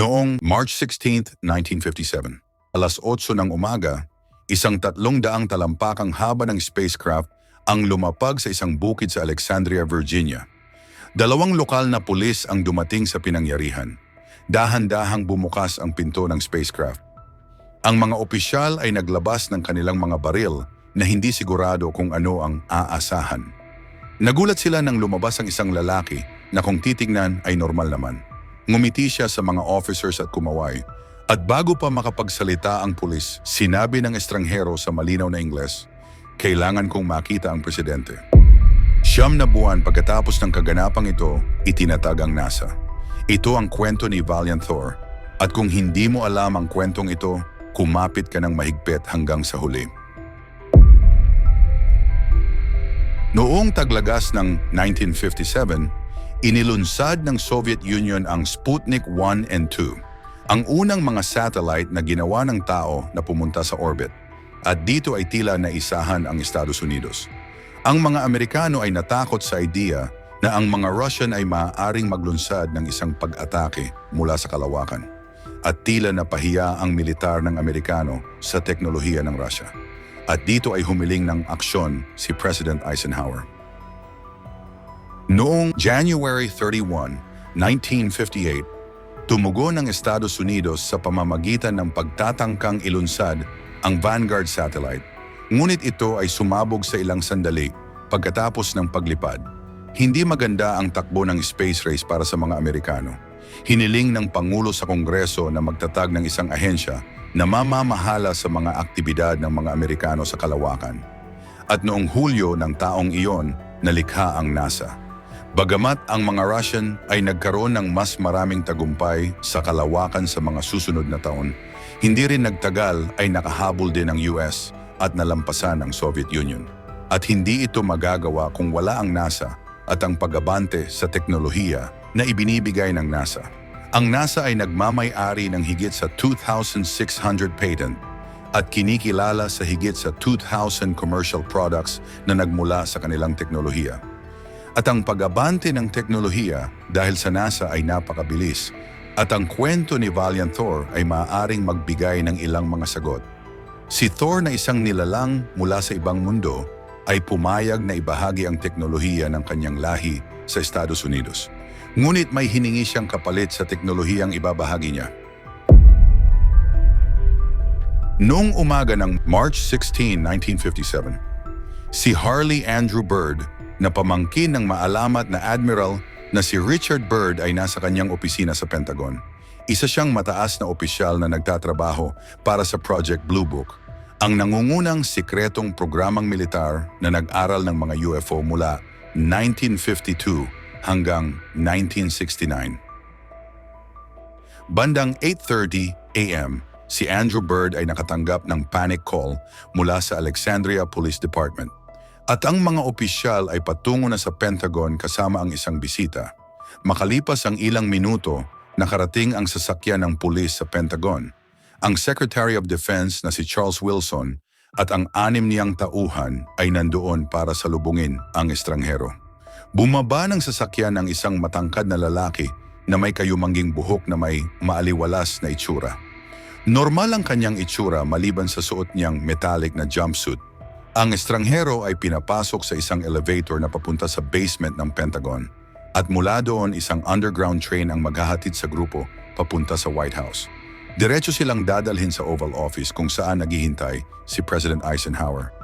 Noong March 16, 1957, alas 8 ng umaga, isang tatlong daang talampakang haba ng spacecraft ang lumapag sa isang bukid sa Alexandria, Virginia. Dalawang lokal na pulis ang dumating sa pinangyarihan. Dahan-dahang bumukas ang pinto ng spacecraft. Ang mga opisyal ay naglabas ng kanilang mga baril na hindi sigurado kung ano ang aasahan. Nagulat sila nang lumabas ang isang lalaki na kung titignan ay normal naman. Ngumiti siya sa mga officers at kumaway. At bago pa makapagsalita ang pulis, sinabi ng estranghero sa malinaw na Ingles, kailangan kong makita ang presidente. Siyam na buwan pagkatapos ng kaganapang ito, itinatag ang NASA. Ito ang kwento ni Valiant Thor. At kung hindi mo alam ang kwentong ito, kumapit ka ng mahigpit hanggang sa huli. Noong taglagas ng 1957, inilunsad ng Soviet Union ang Sputnik 1 and 2, ang unang mga satellite na ginawa ng tao na pumunta sa orbit. At dito ay tila naisahan ang Estados Unidos. Ang mga Amerikano ay natakot sa idea na ang mga Russian ay maaaring maglunsad ng isang pag-atake mula sa kalawakan. At tila napahiya ang militar ng Amerikano sa teknolohiya ng Russia. At dito ay humiling ng aksyon si President Eisenhower. Noong January 31, 1958, tumugon ng Estados Unidos sa pamamagitan ng pagtatangkang ilunsad ang Vanguard satellite. Ngunit ito ay sumabog sa ilang sandali pagkatapos ng paglipad. Hindi maganda ang takbo ng space race para sa mga Amerikano. Hiniling ng Pangulo sa Kongreso na magtatag ng isang ahensya na mamamahala sa mga aktibidad ng mga Amerikano sa kalawakan. At noong Hulyo ng taong iyon, nalikha ang NASA. Bagamat ang mga Russian ay nagkaroon ng mas maraming tagumpay sa kalawakan sa mga susunod na taon, hindi rin nagtagal ay nakahabol din ang US at nalampasan ang Soviet Union. At hindi ito magagawa kung wala ang NASA at ang pagabante sa teknolohiya na ibinibigay ng NASA. Ang NASA ay nagmamay-ari ng higit sa 2,600 patent at kinikilala sa higit sa 2,000 commercial products na nagmula sa kanilang teknolohiya. At ang pag-abante ng teknolohiya dahil sa NASA ay napakabilis at ang kwento ni Valiant Thor ay maaaring magbigay ng ilang mga sagot. Si Thor na isang nilalang mula sa ibang mundo ay pumayag na ibahagi ang teknolohiya ng kanyang lahi sa Estados Unidos. Ngunit may hiningi siyang kapalit sa teknolohiyang ibabahagi niya. Noong umaga ng March 16, 1957, si Harley Andrew Byrd na pamangkin ng maalamat na admiral na si Richard Byrd ay nasa kanyang opisina sa Pentagon. Isa siyang mataas na opisyal na nagtatrabaho para sa Project Blue Book, ang nangungunang sikretong programang militar na nag-aral ng mga UFO mula 1952 hanggang 1969. Bandang 8.30 a.m., si Andrew Byrd ay nakatanggap ng panic call mula sa Alexandria Police Department. At ang mga opisyal ay patungo na sa Pentagon kasama ang isang bisita. Makalipas ang ilang minuto, nakarating ang sasakyan ng pulis sa Pentagon. Ang Secretary of Defense na si Charles Wilson at ang anim niyang tauhan ay nandoon para salubungin ang estranghero. Bumaba ng sasakyan ng isang matangkad na lalaki na may kayumangging buhok na may maaliwalas na itsura. Normal ang kanyang itsura maliban sa suot niyang metallic na jumpsuit ang estranghero ay pinapasok sa isang elevator na papunta sa basement ng Pentagon at mula doon isang underground train ang maghahatid sa grupo papunta sa White House. Diretso silang dadalhin sa Oval Office kung saan naghihintay si President Eisenhower.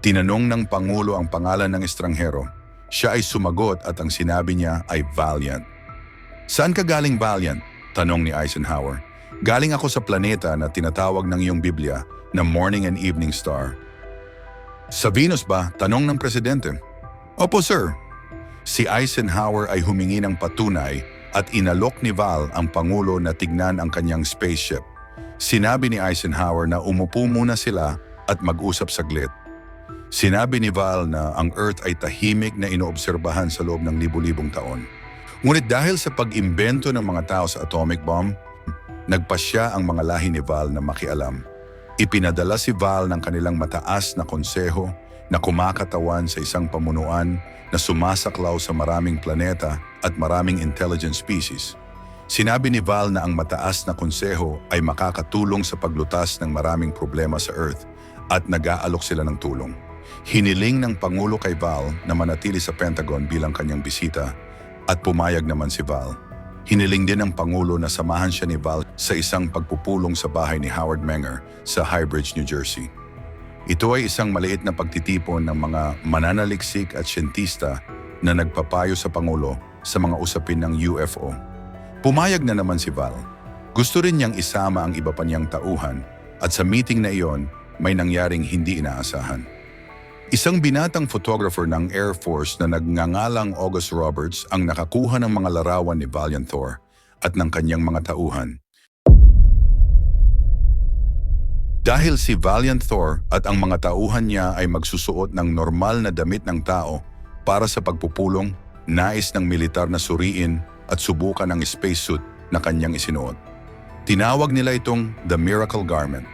Tinanong ng Pangulo ang pangalan ng estranghero. Siya ay sumagot at ang sinabi niya ay Valiant. Saan ka galing Valiant? Tanong ni Eisenhower. Galing ako sa planeta na tinatawag ng iyong Biblia na Morning and Evening Star. Sa Venus ba? Tanong ng presidente. Opo sir. Si Eisenhower ay humingi ng patunay at inalok ni Val ang Pangulo na tignan ang kanyang spaceship. Sinabi ni Eisenhower na umupo muna sila at mag-usap saglit. Sinabi ni Val na ang Earth ay tahimik na inoobserbahan sa loob ng libu-libong taon. Ngunit dahil sa pag-imbento ng mga tao sa atomic bomb, nagpasya ang mga lahi ni Val na makialam. Ipinadala si Val ng kanilang mataas na konseho na kumakatawan sa isang pamunuan na sumasaklaw sa maraming planeta at maraming intelligent species. Sinabi ni Val na ang mataas na konseho ay makakatulong sa paglutas ng maraming problema sa Earth at nag-aalok sila ng tulong. Hiniling ng Pangulo kay Val na manatili sa Pentagon bilang kanyang bisita at pumayag naman si Val. Hiniling din ng Pangulo na samahan siya ni Val sa isang pagpupulong sa bahay ni Howard Menger sa Highbridge, New Jersey. Ito ay isang maliit na pagtitipon ng mga mananaliksik at siyentista na nagpapayo sa Pangulo sa mga usapin ng UFO. Pumayag na naman si Val. Gusto rin niyang isama ang iba pa niyang tauhan at sa meeting na iyon may nangyaring hindi inaasahan. Isang binatang photographer ng Air Force na nagngangalang August Roberts ang nakakuha ng mga larawan ni Valiant Thor at ng kanyang mga tauhan. Dahil si Valiant Thor at ang mga tauhan niya ay magsusuot ng normal na damit ng tao para sa pagpupulong, nais ng militar na suriin at subukan ang spacesuit na kanyang isinuot. Tinawag nila itong The Miracle Garment.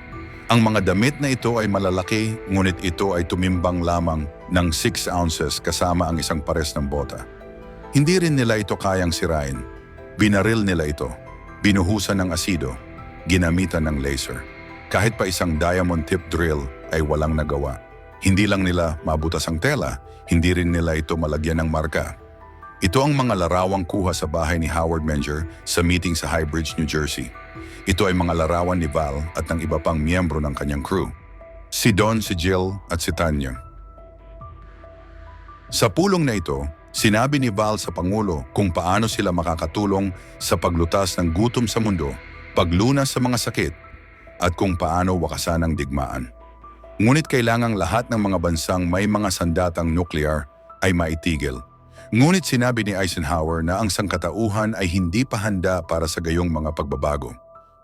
Ang mga damit na ito ay malalaki ngunit ito ay tumimbang lamang ng 6 ounces kasama ang isang pares ng bota. Hindi rin nila ito kayang sirain. Binaril nila ito. Binuhusan ng asido. Ginamitan ng laser. Kahit pa isang diamond tip drill ay walang nagawa. Hindi lang nila mabutas ang tela, hindi rin nila ito malagyan ng marka. Ito ang mga larawang kuha sa bahay ni Howard Menger sa meeting sa Highbridge, New Jersey. Ito ay mga larawan ni Val at ng iba pang miyembro ng kanyang crew. Si Don, si Jill at si Tanya. Sa pulong na ito, sinabi ni Val sa Pangulo kung paano sila makakatulong sa paglutas ng gutom sa mundo, paglunas sa mga sakit, at kung paano wakasan ang digmaan. Ngunit kailangang lahat ng mga bansang may mga sandatang nuklear ay maitigil. Ngunit sinabi ni Eisenhower na ang sangkatauhan ay hindi pa handa para sa gayong mga pagbabago.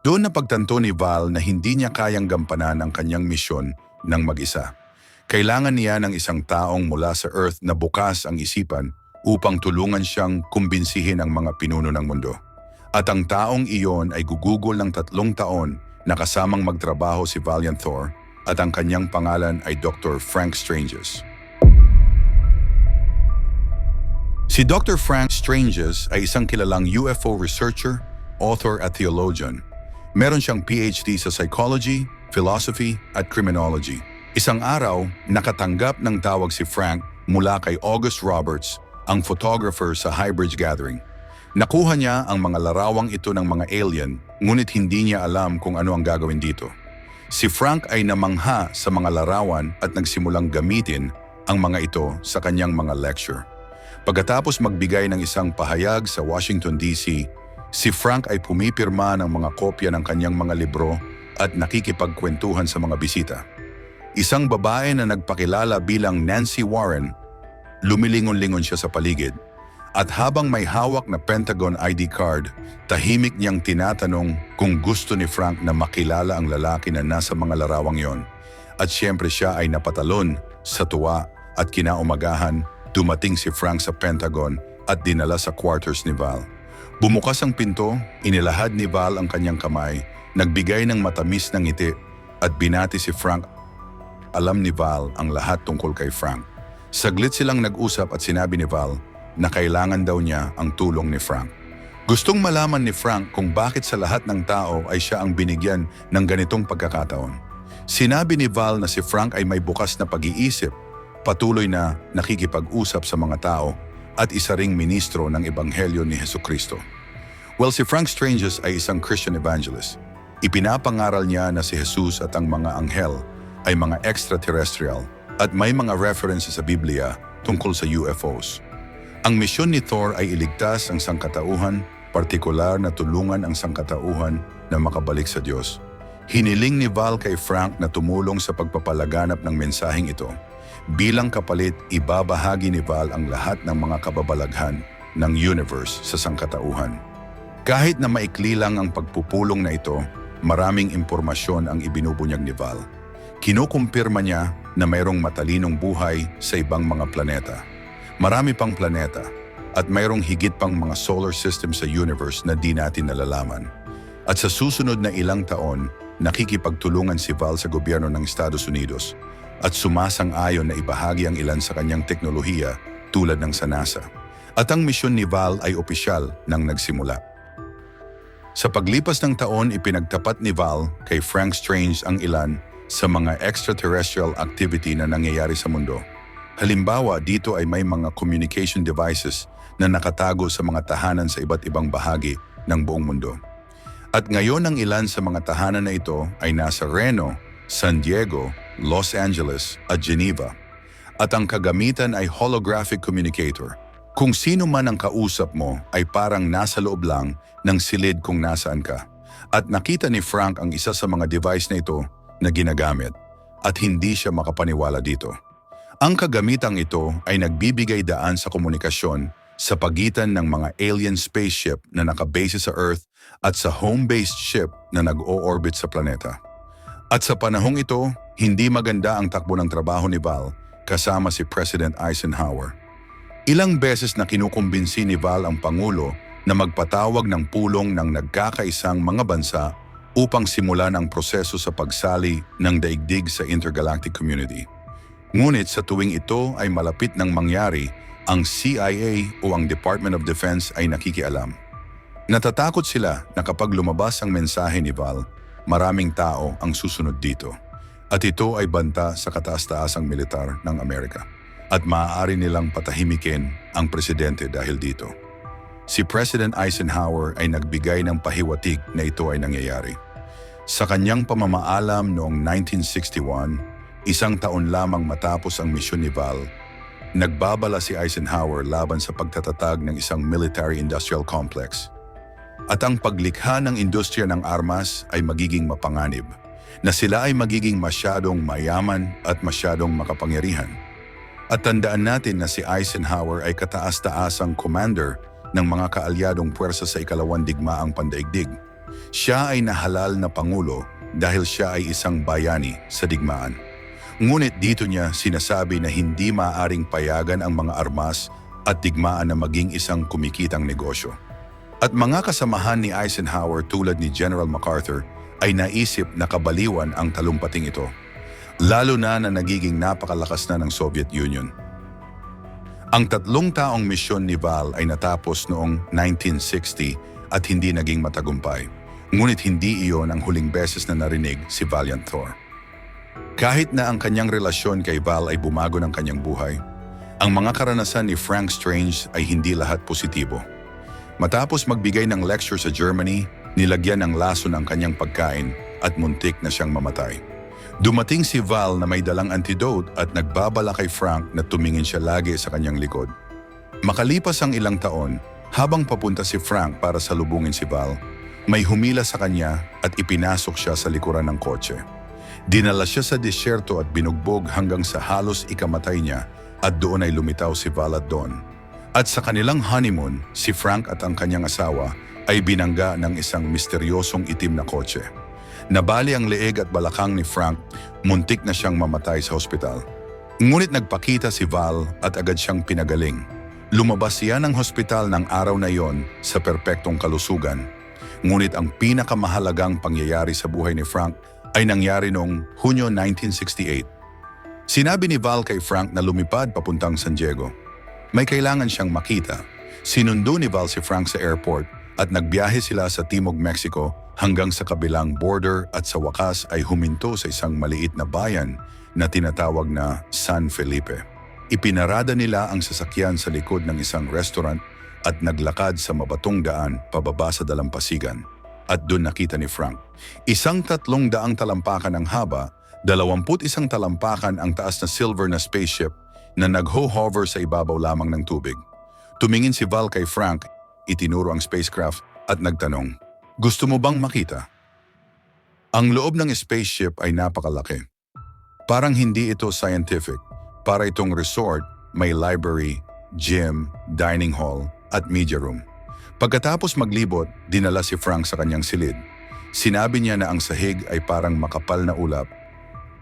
Doon na pagtanto ni Val na hindi niya kayang gampanan ang kanyang misyon ng mag-isa. Kailangan niya ng isang taong mula sa Earth na bukas ang isipan upang tulungan siyang kumbinsihin ang mga pinuno ng mundo. At ang taong iyon ay gugugol ng tatlong taon na kasamang magtrabaho si Valiant Thor at ang kanyang pangalan ay Dr. Frank Stranges. Si Dr. Frank Stranges ay isang kilalang UFO researcher, author at theologian. Meron siyang PhD sa psychology, philosophy at criminology. Isang araw, nakatanggap ng tawag si Frank mula kay August Roberts, ang photographer sa Highbridge Gathering. Nakuha niya ang mga larawang ito ng mga alien, ngunit hindi niya alam kung ano ang gagawin dito. Si Frank ay namangha sa mga larawan at nagsimulang gamitin ang mga ito sa kanyang mga lecture. Pagkatapos magbigay ng isang pahayag sa Washington DC, si Frank ay pumipirma ng mga kopya ng kanyang mga libro at nakikipagkwentuhan sa mga bisita. Isang babae na nagpakilala bilang Nancy Warren, lumilingon-lingon siya sa paligid at habang may hawak na Pentagon ID card, tahimik niyang tinatanong kung gusto ni Frank na makilala ang lalaki na nasa mga larawang yon. At siyempre siya ay napatalon sa tuwa at kinaumagahan, dumating si Frank sa Pentagon at dinala sa quarters ni Val. Bumukas ang pinto, inilahad ni Val ang kanyang kamay, nagbigay ng matamis ng ngiti at binati si Frank. Alam ni Val ang lahat tungkol kay Frank. Saglit silang nag-usap at sinabi ni Val na kailangan daw niya ang tulong ni Frank. Gustong malaman ni Frank kung bakit sa lahat ng tao ay siya ang binigyan ng ganitong pagkakataon. Sinabi ni Val na si Frank ay may bukas na pag-iisip, patuloy na nakikipag-usap sa mga tao at isa ring ministro ng Ebanghelyo ni Heso Kristo. Well, si Frank Stranges ay isang Christian evangelist. Ipinapangaral niya na si Jesus at ang mga anghel ay mga extraterrestrial at may mga references sa Biblia tungkol sa UFOs. Ang misyon ni Thor ay iligtas ang sangkatauhan, partikular na tulungan ang sangkatauhan na makabalik sa Diyos. Hiniling ni Val kay Frank na tumulong sa pagpapalaganap ng mensaheng ito. Bilang kapalit, ibabahagi ni Val ang lahat ng mga kababalaghan ng universe sa sangkatauhan. Kahit na maikli lang ang pagpupulong na ito, maraming impormasyon ang ibinubunyag ni Val. Kinukumpirma niya na mayroong matalinong buhay sa ibang mga planeta. Marami pang planeta at mayroong higit pang mga solar system sa universe na di natin nalalaman. At sa susunod na ilang taon, nakikipagtulungan si Val sa gobyerno ng Estados Unidos at sumasang-ayon na ibahagi ang ilan sa kanyang teknolohiya tulad ng sa NASA. At ang misyon ni Val ay opisyal nang nagsimula. Sa paglipas ng taon, ipinagtapat ni Val kay Frank Strange ang ilan sa mga extraterrestrial activity na nangyayari sa mundo. Halimbawa, dito ay may mga communication devices na nakatago sa mga tahanan sa iba't ibang bahagi ng buong mundo. At ngayon ang ilan sa mga tahanan na ito ay nasa Reno, San Diego, Los Angeles at Geneva. At ang kagamitan ay holographic communicator. Kung sino man ang kausap mo ay parang nasa loob lang ng silid kung nasaan ka. At nakita ni Frank ang isa sa mga device na ito na ginagamit at hindi siya makapaniwala dito. Ang kagamitang ito ay nagbibigay daan sa komunikasyon sa pagitan ng mga alien spaceship na nakabase sa Earth at sa home-based ship na nag-o-orbit sa planeta. At sa panahong ito, hindi maganda ang takbo ng trabaho ni Val kasama si President Eisenhower. Ilang beses na kinukumbinsi ni Val ang Pangulo na magpatawag ng pulong ng nagkakaisang mga bansa upang simulan ang proseso sa pagsali ng daigdig sa intergalactic community. Ngunit sa tuwing ito ay malapit ng mangyari, ang CIA o ang Department of Defense ay nakikialam. Natatakot sila na kapag lumabas ang mensahe ni Val, maraming tao ang susunod dito. At ito ay banta sa kataas-taasang militar ng Amerika. At maaari nilang patahimikin ang presidente dahil dito. Si President Eisenhower ay nagbigay ng pahiwatig na ito ay nangyayari. Sa kanyang pamamaalam noong 1961, isang taon lamang matapos ang misyon ni Val, nagbabala si Eisenhower laban sa pagtatatag ng isang military-industrial complex. At ang paglikha ng industriya ng armas ay magiging mapanganib, na sila ay magiging masyadong mayaman at masyadong makapangyarihan. At tandaan natin na si Eisenhower ay kataas-taasang commander ng mga kaalyadong puwersa sa ikalawang digmaang pandaigdig. Siya ay nahalal na pangulo dahil siya ay isang bayani sa digmaan. Ngunit dito niya sinasabi na hindi maaaring payagan ang mga armas at digmaan na maging isang kumikitang negosyo. At mga kasamahan ni Eisenhower tulad ni General MacArthur ay naisip na kabaliwan ang talumpating ito. Lalo na na nagiging napakalakas na ng Soviet Union. Ang tatlong taong misyon ni Val ay natapos noong 1960 at hindi naging matagumpay. Ngunit hindi iyon ang huling beses na narinig si Valiant Thor. Kahit na ang kanyang relasyon kay Val ay bumago ng kanyang buhay, ang mga karanasan ni Frank Strange ay hindi lahat positibo. Matapos magbigay ng lecture sa Germany, nilagyan ng laso ng kanyang pagkain at muntik na siyang mamatay. Dumating si Val na may dalang antidote at nagbabala kay Frank na tumingin siya lagi sa kanyang likod. Makalipas ang ilang taon, habang papunta si Frank para salubungin si Val, may humila sa kanya at ipinasok siya sa likuran ng kotse. Dinala siya sa disyerto at binugbog hanggang sa halos ikamatay niya at doon ay lumitaw si Val at Don. At sa kanilang honeymoon, si Frank at ang kanyang asawa ay binangga ng isang misteryosong itim na kotse. Nabali ang leeg at balakang ni Frank, muntik na siyang mamatay sa hospital. Ngunit nagpakita si Val at agad siyang pinagaling. Lumabas siya ng hospital ng araw na yon sa perpektong kalusugan. Ngunit ang pinakamahalagang pangyayari sa buhay ni Frank ay nangyari noong Hunyo 1968. Sinabi ni Val kay Frank na lumipad papuntang San Diego. May kailangan siyang makita. Sinundo ni Val si Frank sa airport at nagbiyahe sila sa Timog, Mexico hanggang sa kabilang border at sa wakas ay huminto sa isang maliit na bayan na tinatawag na San Felipe. Ipinarada nila ang sasakyan sa likod ng isang restaurant at naglakad sa mabatong daan pababa sa dalampasigan. At doon nakita ni Frank. Isang tatlong daang talampakan ang haba, dalawamput isang talampakan ang taas na silver na spaceship na nagho-hover sa ibabaw lamang ng tubig. Tumingin si Val kay Frank, itinuro ang spacecraft at nagtanong, Gusto mo bang makita? Ang loob ng spaceship ay napakalaki. Parang hindi ito scientific. Para itong resort, may library, gym, dining hall, at media room. Pagkatapos maglibot, dinala si Frank sa kanyang silid. Sinabi niya na ang sahig ay parang makapal na ulap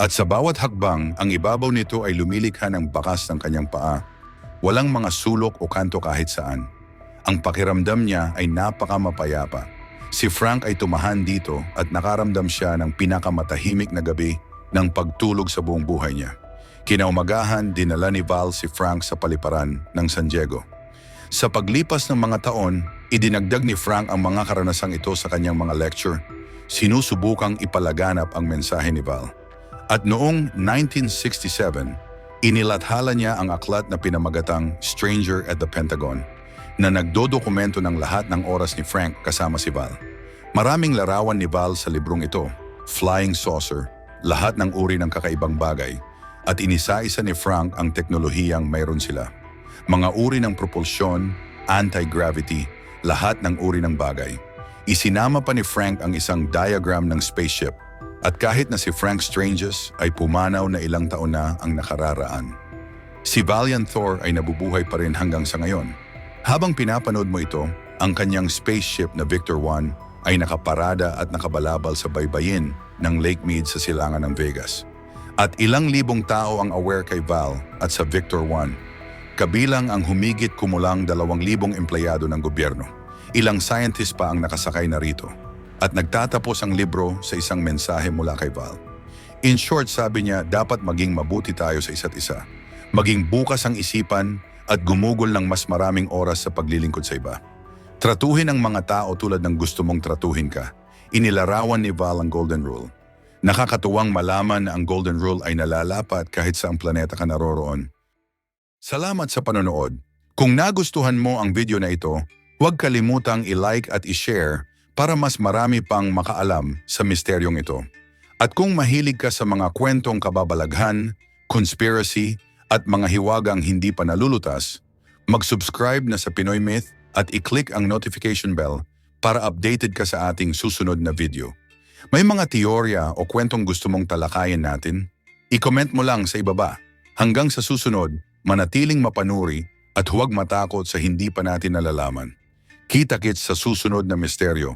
at sa bawat hakbang, ang ibabaw nito ay lumilikha ng bakas ng kanyang paa. Walang mga sulok o kanto kahit saan. Ang pakiramdam niya ay napakamapayapa. Si Frank ay tumahan dito at nakaramdam siya ng pinakamatahimik na gabi ng pagtulog sa buong buhay niya. Kinaumagahan, dinala ni Val si Frank sa paliparan ng San Diego. Sa paglipas ng mga taon, Idinagdag ni Frank ang mga karanasang ito sa kanyang mga lecture. Sinusubukang ipalaganap ang mensahe ni Val. At noong 1967, inilathala niya ang aklat na pinamagatang Stranger at the Pentagon na nagdodokumento ng lahat ng oras ni Frank kasama si Val. Maraming larawan ni Val sa librong ito, flying saucer, lahat ng uri ng kakaibang bagay, at inisa-isa ni Frank ang teknolohiyang mayroon sila. Mga uri ng propulsyon, anti-gravity, lahat ng uri ng bagay. Isinama pa ni Frank ang isang diagram ng spaceship at kahit na si Frank Stranges ay pumanaw na ilang taon na ang nakararaan. Si Valiant Thor ay nabubuhay pa rin hanggang sa ngayon. Habang pinapanood mo ito, ang kanyang spaceship na Victor 1 ay nakaparada at nakabalabal sa baybayin ng Lake Mead sa silangan ng Vegas. At ilang libong tao ang aware kay Val at sa Victor 1. Kabilang ang humigit kumulang dalawang libong empleyado ng gobyerno. Ilang scientist pa ang nakasakay na rito. At nagtatapos ang libro sa isang mensahe mula kay Val. In short, sabi niya, dapat maging mabuti tayo sa isa't isa. Maging bukas ang isipan at gumugol ng mas maraming oras sa paglilingkod sa iba. Tratuhin ang mga tao tulad ng gusto mong tratuhin ka. Inilarawan ni Val ang Golden Rule. Nakakatuwang malaman na ang Golden Rule ay nalalapat kahit sa ang planeta ka naroroon. Salamat sa panonood. Kung nagustuhan mo ang video na ito, huwag kalimutang i-like at i-share para mas marami pang makaalam sa misteryong ito. At kung mahilig ka sa mga kwentong kababalaghan, conspiracy, at mga hiwagang hindi pa nalulutas, mag-subscribe na sa Pinoy Myth at i-click ang notification bell para updated ka sa ating susunod na video. May mga teorya o kwentong gusto mong talakayin natin? I-comment mo lang sa ibaba. Hanggang sa susunod, manatiling mapanuri at huwag matakot sa hindi pa natin nalalaman. Kita-kits sa susunod na misteryo